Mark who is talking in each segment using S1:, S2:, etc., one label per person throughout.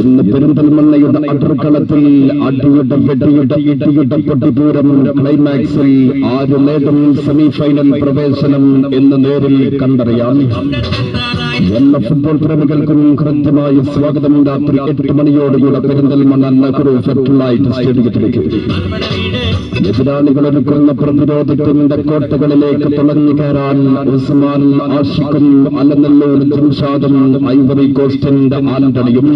S1: ഇന്ന് പെരിന്തൽമണ്ണയുടെ അടർക്കളത്തിൽ ക്ലൈമാക്സിൽ ആര് നേടും സെമിഫൈനൽ പ്രവേശനം എന്ന് നേരിൽ കണ്ടറിയാം. എല്ലാ ഫുട്ബോൾ പ്രേമികൾക്കും കൃത്യമായ സ്വാഗതം രാത്രി എട്ട് മണിയോടുകൂടെ പെരിന്തൽമണ്ണ നെഹ്റു ഫെർട്ടിലൈറ്റ് സ്റ്റേഡിയത്തിലേക്ക് എതിരാളികൾ ഒരുക്കുന്ന പ്രതിരോധത്തിന്റെ കോട്ടകളിലേക്ക് തുളഞ്ഞു കയറാൻ ഉസ്മാൻ ആഷിഖും അലനല്ലൂർ ജംഷാദും ഐവറി കോസ്റ്റിന്റെ ആന്റണിയും.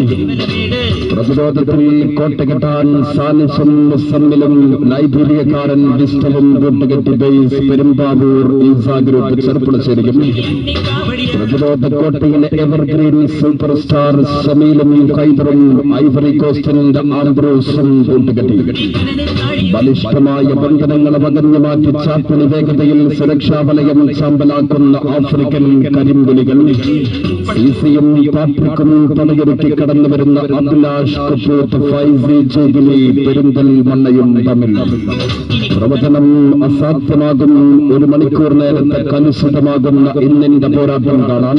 S1: പ്രതിരോധത്തിൽ കോട്ട കെട്ടാൻ സമ്മിലും മുസമ്മിലും ലൈബ്രറിയക്കാരൻ വിസ്റ്റവും കൂട്ടുകെട്ടി ബേസ് പെരുമ്പാവൂർ ഈസ ഗ്രൂപ്പ് ചെറുപ്പുളശ്ശേരിയും. പ്രതിരോധ കോട്ടയിലെ എവർഗ്രീൻ സൂപ്പർ സ്റ്റാർ സമീലും കൈതറും ഐവറി കോസ്റ്റിന്റെ ആംബ്രോസും കൂട്ടുകെട്ടി. ബലിഷ്ഠമായ ബന്ധനങ്ങൾ പകർന്നു മാറ്റി ചാപ്പിളി വേഗതയിൽ സുരക്ഷാ വലയം ചാമ്പലാക്കുന്ന ആഫ്രിക്കൻ കരിമ്പുലികൾ സിസിയും പാട്രിക്കും പണിയൊരുക്കി കടന്നു വരുന്ന അഭിലാഷ് കപൂർ ഫൈസി മണ്ണയും തമ്മിൽ. പ്രവചനം അസാധ്യമാകും ഒരു മണിക്കൂർ നേരത്തെ കലുഷിതമാകുന്ന ഇന്നിന്റെ പോരാട്ടം കാണാൻ.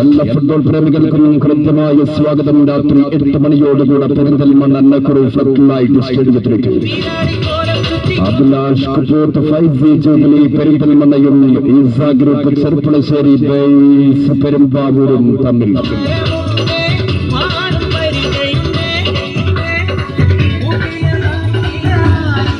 S1: എല്ലാ ഫുട്ബോൾ പ്രേമികൾക്കും കൃത്യമായ സ്വാഗതം. രാത്രി എട്ട് മണിയോടുകൂടെ പെരിന്തൽമണ്ണ നെഹ്റു ഫെർട്ടിലൈറ്റ് സ്റ്റേഡിയത്തിലേക്ക്. അഭിലാഷ് കപൂർ ഫൈസി ചൗധരി ഗ്രൂപ്പ് ചെറുപ്പുളശ്ശേരി ബേസ് പെരുമ്പാവൂരും തമ്മിൽ.